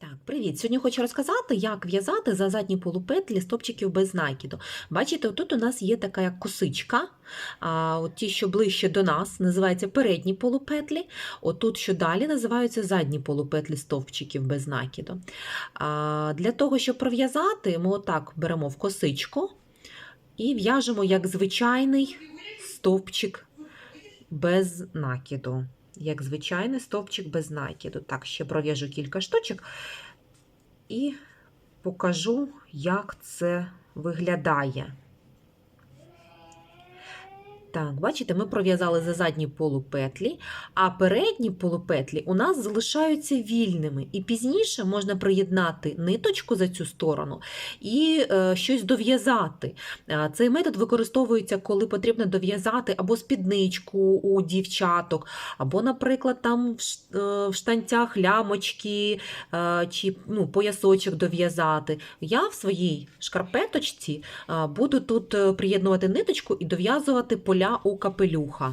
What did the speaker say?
Так, привіт! Сьогодні хочу розказати, як в'язати за задні полупетлі стопчиків без накиду. Бачите, тут у нас є така як косичка. А, от ті, що ближче до нас, називаються передні полупетлі. Отут, що далі, називаються задні полупетлі стовпчиків без накиду. А, для того, щоб пров'язати, ми отак беремо в косичку і в'яжемо як звичайний стовпчик без накиду як звичайний стовпчик без накиду. Так, ще пров'яжу кілька штучок і покажу, як це виглядає. Так, бачите, ми пров'язали за задні полупетлі, а передні полупетлі у нас залишаються вільними. І пізніше можна приєднати ниточку за цю сторону і е, щось дов'язати. Е, Цей метод використовується, коли потрібно дов'язати або спідничку у дівчаток, або, наприклад, там в е, штанцях лямочки е, чи ну, поясочок дов'язати. Я в своїй шкарпеточці е, буду тут приєднувати ниточку і дов'язувати поля у капелюха.